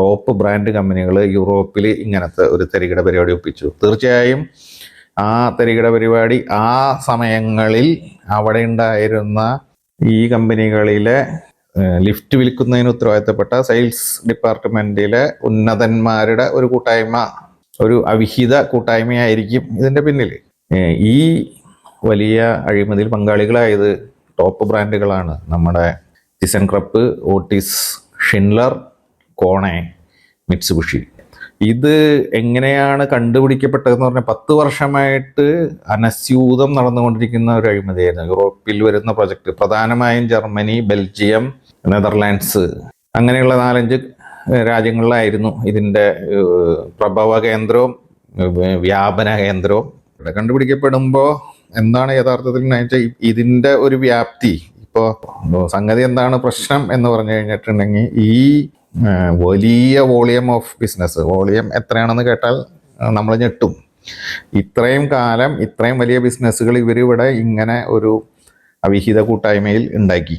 Top brand കമ്പനികൾ യൂറോപ്പിൽ ഇങ്ങനത്തെ ഒരു തെരികിട പരിപാടി ഒപ്പിച്ചു. തീർച്ചയായും ആ തെരികിട പരിപാടി ആ സമയങ്ങളിൽ അവിടെ ഉണ്ടായിരുന്ന ഈ കമ്പനികളിലെ ലിഫ്റ്റ് വിൽക്കുന്നതിന് ഉത്തരവാദിത്തപ്പെട്ട സെയിൽസ് ഡിപ്പാർട്ട്മെന്റിലെ ഉന്നതന്മാരുടെ ഒരു കൂട്ടായ്മ ഒരു അവിഹിത കൂട്ടായ്മയായിരിക്കും ഇതിന്റെ പിന്നിൽ ഈ വലിയ അഴിമതിയിൽ പങ്കാളികളായത് ടോപ്പ് ബ്രാൻഡുകളാണ്. നമ്മുടെ Thyssen Krupp Otis Schindler Kone Mitsubishi. ഇത് എങ്ങനെയാണ് കണ്ടുപിടിക്കപ്പെട്ടതെന്ന് പറഞ്ഞാൽ പത്ത് വർഷമായിട്ട് അനസ്യൂതം നടന്നുകൊണ്ടിരിക്കുന്ന ഒരു അഴിമതിയായിരുന്നു. യൂറോപ്പിൽ വരുന്ന പ്രൊജക്ട് പ്രധാനമായും ജർമ്മനി ബെൽജിയം നെതർലാൻഡ്സ് അങ്ങനെയുള്ള നാലഞ്ച് രാജ്യങ്ങളിലായിരുന്നു ഇതിന്റെ പ്രഭവ കേന്ദ്രവും വ്യാപന കേന്ദ്രവും ഇവിടെ കണ്ടുപിടിക്കപ്പെടുമ്പോൾ എന്താണ് യഥാർത്ഥത്തിൽ ഇതിന്റെ ഒരു വ്യാപ്തി? ഇപ്പോൾ സംഗതി എന്താണ് പ്രശ്നം എന്ന് പറഞ്ഞു കഴിഞ്ഞിട്ടുണ്ടെങ്കിൽ ഈ വലിയ വോളിയം ഓഫ് ബിസിനസ്. വോളിയം എത്രയാണെന്ന് കേട്ടാൽ നമ്മൾ ഞെട്ടും. ഇത്രയും കാലം ഇത്രയും വലിയ ബിസിനസ്സുകൾ ഇവർ ഇവിടെ ഇങ്ങനെ ഒരു അവിഹിത കൂട്ടായ്മയിൽ ഉണ്ടാക്കി.